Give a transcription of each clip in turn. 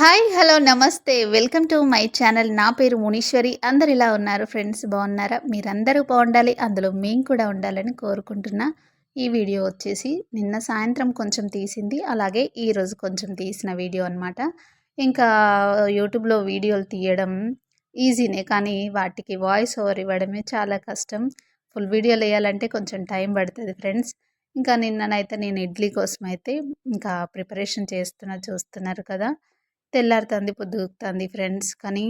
Hi hello namaste. Welcome to my channel. నా పేరు మునీశ్వరి. అందరు ఇలా ఉన్నారు ఫ్రెండ్స్? బాగున్నారా? మీరందరూ బాగుండాలి. అందులో మేము కూడా ఉండాలని కోరుకుంటున్నా. ఈ వీడియో వచ్చేసి నిన్న సాయంత్రం కొంచెం తీసింది. అలాగే ఈరోజు కొంచెం తీసిన వీడియో అనమాట ఇంకా యూట్యూబ్లో వీడియోలు తీయడం ఈజీనే కానీ వాటికి వాయిస్ ఓవర్ ఇవ్వడమే చాలా కష్టం. ఫుల్ వీడియోలు వేయాలంటే కొంచెం టైం పడుతుంది ఫ్రెండ్స్. ఇంకా నిన్ననైతే నేను ఇడ్లీ కోసం అయితే ఇంకా ప్రిపరేషన్ చేస్తున్నా చూస్తున్నారు కదా. తెల్లారుతుంది పొద్దుగుతుంది ఫ్రెండ్స్. కానీ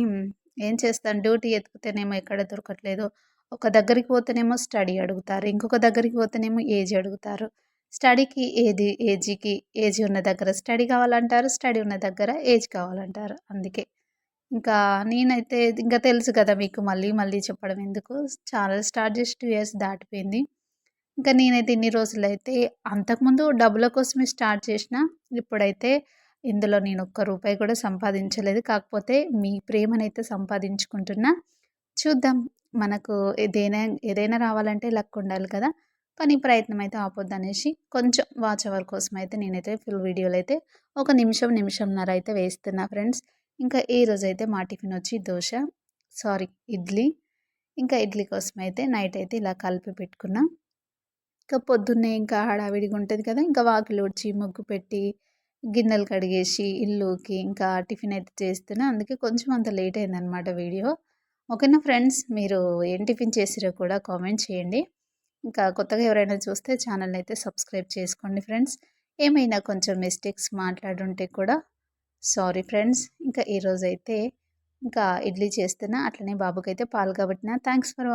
ఏం చేస్తాను? డ్యూటీ ఎత్తుకుతేనేమో ఎక్కడ దొరకట్లేదు. ఒక దగ్గరికి పోతేనేమో స్టడీ అడుగుతారు. ఇంకొక దగ్గరికి పోతేనేమో ఏజ్ అడుగుతారు. స్టడీకి ఏది ఏజీకి ఏజ్ ఉన్న దగ్గర స్టడీ కావాలంటారు స్టడీ ఉన్న దగ్గర ఏజ్ కావాలంటారు. అందుకే ఇంకా నేనైతే ఇంకా తెలుసు కదా మీకు మళ్ళీ మళ్ళీ చెప్పడం ఎందుకు? ఛానల్ స్టార్ట్ చేసి టూ ఇయర్స్ దాటిపోయింది. ఇంకా నేనైతే ఇన్ని రోజులైతే అంతకుముందు డబ్బుల కోసమే స్టార్ట్ చేసిన ఇప్పుడైతే ఇందులో నేను ఒక్క రూపాయి కూడా సంపాదించలేదు. కాకపోతే మీ ప్రేమనైతే సంపాదించుకుంటున్నా. చూద్దాం. మనకు ఏదైనా ఏదైనా రావాలంటే లక్ ఉండాలి కదా. కానీ ప్రయత్నం అయితే ఆపొద్దు అనేసి కొంచెం వాచ్ అవర్ కోసం అయితే నేనైతే ఫుల్ వీడియోలు అయితే ఒక నిమిషం నిమిషంన్నర అయితే వేస్తున్నా ఫ్రెండ్స్. ఇంకా ఈ రోజు అయితే మా టిఫిన్ వచ్చి దోశ సారీ ఇడ్లీ. ఇంకా ఇడ్లీ కోసం అయితే నైట్ అయితే ఇలా కలిపి పెట్టుకున్నా. ఇంకా పొద్దున్నే ఇంకా హడావిడిగా ఉంటుంది కదా. ఇంకా వాకిలు ఉడిచి ముగ్గు పెట్టి గిన్నెలు కడిగేసి ఇల్లుకి ఇంకా టిఫిన్ అయితే చేస్తున్నా. అందుకే కొంచెం అంత లేట్ అయిందనమాట వీడియో. ఓకేనా ఫ్రెండ్స్? మీరు ఏం టిఫిన్ చేసిరో కూడా కామెంట్ చేయండి. ఇంకా కొత్తగా ఎవరైనా చూస్తే ఛానల్ అయితే సబ్స్క్రైబ్ చేసుకోండి ఫ్రెండ్స్. ఏమైనా కొంచెం మిస్టేక్స్ మాట్లాడుంటే కూడా సారీ ఫ్రెండ్స్. ఇంకా ఈరోజు అయితే ఇంకా ఇడ్లీ చేస్తున్నా. అట్లనే బాబుకైతే పాలు కాబట్టిన. Thanks for